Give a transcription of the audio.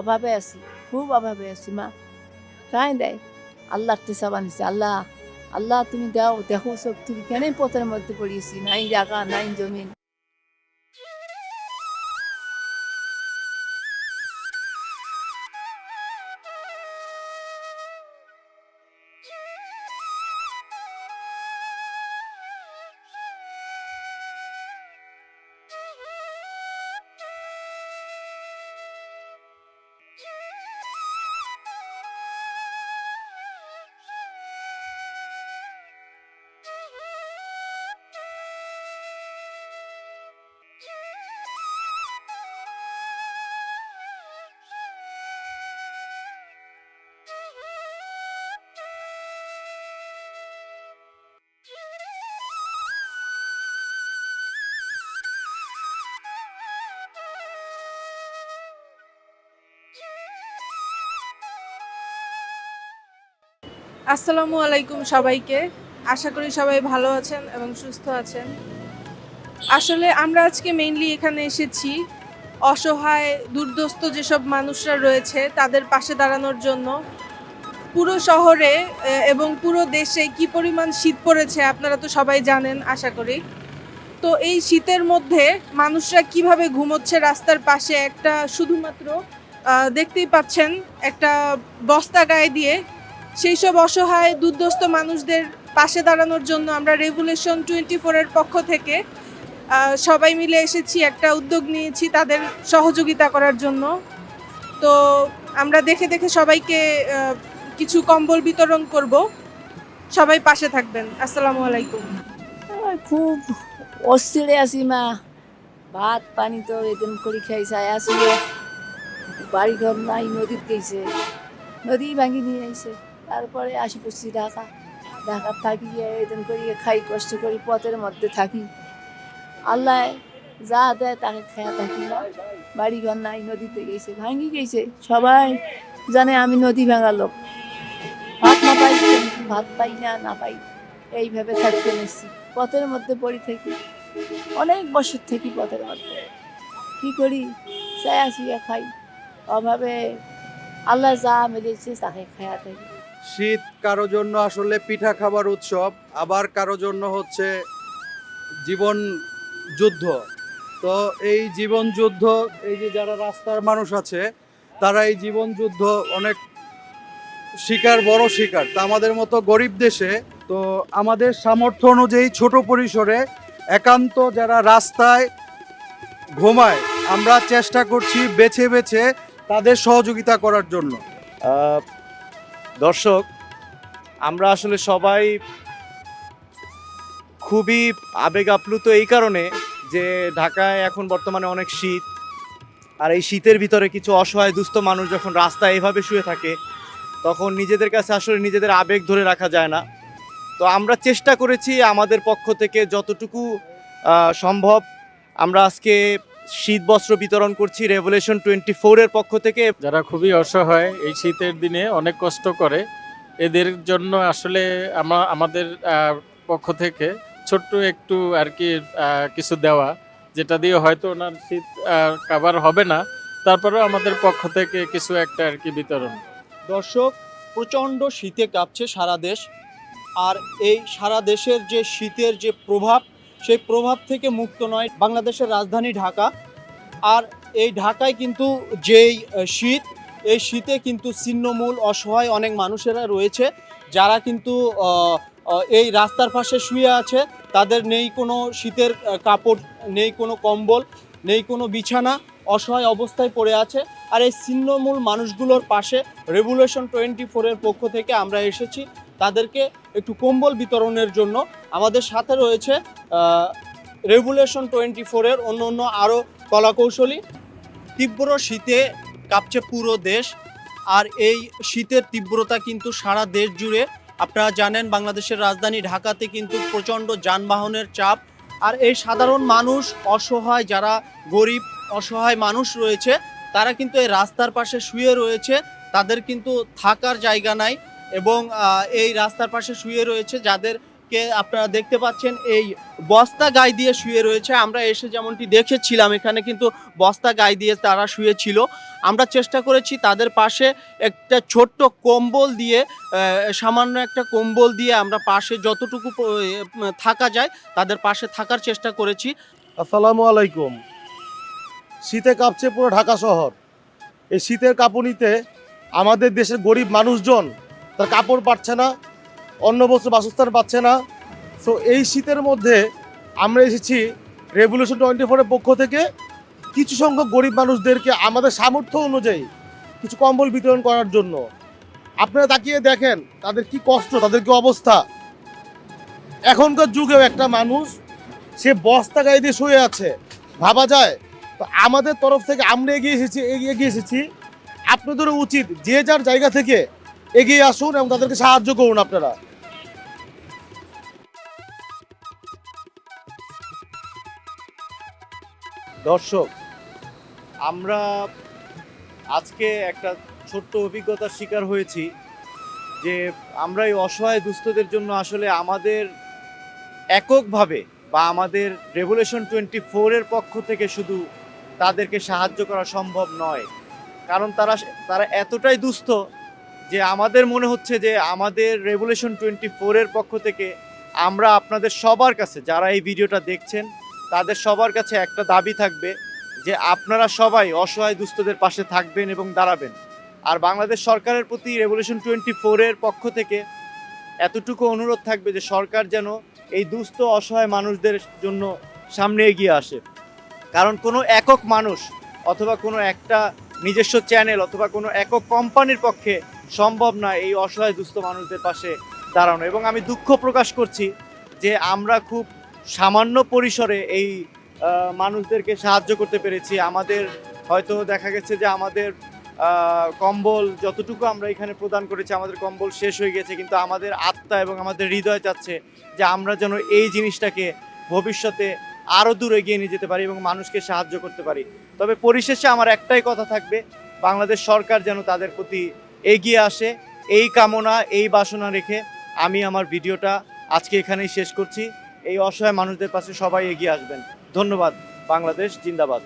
অভাবে আছি, খুব অভাবে আছি, মা। কাই দেয় আল্লাহ তেসা বানিয়েছে আল্লাহ আল্লাহ তুমি দাও, দেখো সব তুমি কেন পথের মধ্যে পড়িয়েছি, নাই জায়গা, নাই জমিন। আসসালামু আলাইকুম সবাইকে। আশা করি সবাই ভালো আছেন এবং সুস্থ আছেন। আসলে আমরা আজকে মেইনলি এখানে এসেছি অসহায়, দুর্দস্ত যেসব মানুষরা রয়েছে, তাদের পাশে দাঁড়ানোর জন্য। পুরো শহরে এবং পুরো দেশে কি পরিমাণ শীত পড়েছে আপনারা তো সবাই জানেন, আশা করি। তো এই শীতের মধ্যে মানুষরা কীভাবে ঘুমোচ্ছে রাস্তার পাশে একটা শুধুমাত্র দেখতেই পাচ্ছেন একটা বস্তা গায়ে দিয়ে সেই সব অসহায়, দুর্দস্ত মানুষদের পাশে দাঁড়ানোর জন্য আমরা রেভুলেশন টোয়েন্টি ফোরের পক্ষ থেকে সবাই মিলে এসেছি, একটা উদ্যোগ নিয়েছি তাদের সহযোগিতা করার জন্য। তো আমরা দেখে দেখে সবাইকে কিছু কম্বল বিতরণ করব। সবাই পাশে থাকবেন। আসসালামু আলাইকুম। খুব অস্থিরে আছি মা। ভাত, পানি তো এদিন করে খাই চাই আসিল বাড়ি ঘর নাই, নদীত গেছে। নদী ভাঙি নিয়ে আইছে। তারপরে আসি পড়ছি ঢাকা। ঢাকা থাকি, এদিন করি, খাই, কষ্ট করি, পথের মধ্যে থাকি। আল্লাহ যা দেয় তাকে খেয়া থাকি না। বাড়ি ঘর নাই, নদীতে গেছে ভাঙি গেছে। সবাই জানে আমি নদী ভাঙা লোক। ভাত না পাই, ভাত পাই না না পাই। এইভাবে থাকতে নিচ্ছি। পথের মধ্যে পড়ি থাকি। অনেক বছর থাকি পথের মধ্যে। কি করি? চায়া আসিয়া খাই। অভাবে আল্লাহ যা মিলেছে তাকে খায়া থাকি। শীত কারও জন্য আসলে পিঠা খাবার উৎসব, আবার কারও জন্য হচ্ছে জীবন যুদ্ধ। তো এই জীবন যুদ্ধ, এই যে যারা রাস্তার মানুষ আছে, তারা এই জীবন যুদ্ধ অনেক শিকার, বড় শিকার। তা আমাদের মতো গরিব দেশে, তো আমাদের সামর্থ্য অনুযায়ী ছোট পরিসরে একান্ত যারা রাস্তায় ঘুমায়, আমরা চেষ্টা করছি বেছে বেছে তাদের সহযোগিতা করার জন্য। দর্শক, আমরা আসলে সবাই খুবই আবেগ আপ্লুত এই কারণে যে ঢাকায় এখন বর্তমানে অনেক শীত, আর এই শীতের ভিতরে কিছু অসহায় দুস্থ মানুষ যখন রাস্তায় এভাবে শুয়ে থাকে, তখন নিজেদের কাছে আসলে নিজেদের আবেগ ধরে রাখা যায় না। তো আমরা চেষ্টা করেছি আমাদের পক্ষ থেকে যতটুকু সম্ভব, আমরা আজকে শীত বস্ত্র বিতরণ করছি রেভলিউশন টোয়েন্টি ফোরের পক্ষ থেকে। যারা খুবই অসহায় এই শীতের দিনে অনেক কষ্ট করে এদের জন্য আসলে আমরা আমাদের পক্ষ থেকে ছোট্ট একটু আর কি কিছু দেওয়া যেটা দিয়ে হয়তো ওনার শীত কাভার হবে না। তারপরেও আমাদের পক্ষ থেকে কিছু একটা আর কি বিতরণ। দর্শক প্রচণ্ড শীতে কাঁপছে সারা দেশ আর এই সারা দেশের যে শীতের যে প্রভাব সেই প্রভাব থেকে মুক্ত নয় বাংলাদেশের রাজধানী ঢাকা। আর এই ঢাকায় কিন্তু যেই শীত, এই শীতে কিন্তু ছিন্নমূল অসহায় অনেক মানুষেরা রয়েছে যারা কিন্তু এই রাস্তার পাশে শুয়ে আছে। তাদের নেই কোনো শীতের কাপড়, নেই কোনো কম্বল, নেই কোনো বিছানা, অসহায় অবস্থায় পড়ে আছে। আর এই ছিন্নমূল মানুষগুলোর পাশে রেভুলেশন টোয়েন্টি ফোরের পক্ষ থেকে আমরা এসেছি। তাদেরকে একটু কম্বল বিতরণের জন্য। আমাদের সাথে রয়েছে রেভুলেশন টোয়েন্টি ফোরের অন্য অন্য আরও কলাকৌশলী। তীব্র শীতে কাঁপছে পুরো দেশ, আর এই শীতের তীব্রতা কিন্তু সারা দেশ জুড়ে। আপনারা জানেন, বাংলাদেশের রাজধানী ঢাকাতে কিন্তু প্রচণ্ড যানবাহনের চাপ। আর এই সাধারণ মানুষ, অসহায় যারা গরিব, অসহায় মানুষ রয়েছে, তারা কিন্তু এই রাস্তার পাশে শুয়ে রয়েছে। তাদের কিন্তু থাকার জায়গা নাই। এবং এই রাস্তার পাশে শুয়ে রয়েছে যাদের কে আপনারা দেখতে পাচ্ছেন, এই বস্তা গায়ে দিয়ে শুয়ে রয়েছে। আমরা এসে যেমনটি দেখেছিলাম, এখানে কিন্তু বস্তা গায়ে দিয়ে তারা শুয়েছিল। আমরা চেষ্টা করেছি তাদের পাশে একটা ছোট্ট কম্বল দিয়ে সামান্য একটা কম্বল দিয়ে আমরা পাশে যতটুকু থাকা যায়, তাদের পাশে থাকার চেষ্টা করেছি। আসসালামু আলাইকুম। শীতে কাঁপছে পুরো ঢাকা শহর। এই শীতের কাঁপুনিতে আমাদের দেশের গরিব মানুষজন তার কাপড় পাচ্ছে না, অন্য বস্তু বাসস্থান পাচ্ছে না। সো এই শীতের মধ্যে আমরা এসেছি রেভলিউশন টোয়েন্টি ফোরের পক্ষ থেকে। কিছু সংখ্যক গরিব মানুষদেরকে আমাদের সামর্থ্য অনুযায়ী কিছু কম্বল বিতরণ করার জন্য। আপনারা তাকিয়ে দেখেন, তাদের কি কষ্ট, তাদের কি অবস্থা। এখনকার যুগেও একটা মানুষ, সে বস্তা গায়ে দিয়ে শুয়ে আছে, ভাবা যায়। তো আমাদের তরফ থেকে আমরা এগিয়ে এসেছি, এগিয়ে এগিয়ে এসেছি। আপনাদেরও উচিত যে যার জায়গা থেকে এগিয়ে আসুন এবং তাদেরকে সাহায্য করুন আপনারা। দর্শক, আমরা আজকে একটা ছোট্ট অভিজ্ঞতার শিকার হয়েছি যে আমরা এই অসহায় দুস্থদের জন্য আসলে আমাদের এককভাবে বা আমাদের রেভুলেশন টোয়েন্টি ফোরের পক্ষ থেকে শুধু তাদেরকে সাহায্য করা সম্ভব নয়। কারণ তারা তারা এতটাই দুস্থ যে আমাদের মনে হচ্ছে যে আমাদের রেভুলেশন টোয়েন্টি ফোরের পক্ষ থেকে আমরা আপনাদের সবার কাছে, যারা এই ভিডিওটা দেখছেন, তাদের সবার কাছে একটা দাবি থাকবে যে আপনারা সবাই অসহায় দুস্থদের পাশে থাকবেন এবং দাঁড়াবেন। আর বাংলাদেশ সরকারের প্রতি রেভলিউশন টোয়েন্টি ফোরের পক্ষ থেকে এতটুকু অনুরোধ থাকবে যে সরকার যেন এই দুস্থ, অসহায় মানুষদের জন্য সামনে এগিয়ে আসে। কারণ কোনো একক মানুষ অথবা কোনো একটা নিজস্ব চ্যানেল অথবা কোনো একক কোম্পানির পক্ষে সম্ভব না এই অসহায় দুস্থ মানুষদের পাশে দাঁড়ানো। এবং আমি দুঃখ প্রকাশ করছি যে আমরা খুব সামান্য পরিসরে এই মানুষদেরকে সাহায্য করতে পেরেছি। আমাদের হয়তো দেখা গেছে যে আমাদের কম্বল যতটুকু আমরা এখানে প্রদান করেছি, আমাদের কম্বল শেষ হয়ে গেছে, কিন্তু আমাদের আত্মা এবং আমাদের হৃদয় চাচ্ছে যে আমরা যেন এই জিনিসটাকে ভবিষ্যতে আরও দূর এগিয়ে নিয়ে যেতে পারি এবং মানুষকে সাহায্য করতে পারি। তবে পরিশেষে আমার একটাই কথা থাকবে, বাংলাদেশ সরকার যেন তাদের প্রতি এগিয়ে আসে, এই কামনা, এই বাসনা রেখে আমি আমার ভিডিওটা আজকে এখানেই শেষ করছি। এই অসহায় মানুষদের পাশে সবাই এগিয়ে আসবেন। ধন্যবাদ। বাংলাদেশ জিন্দাবাদ।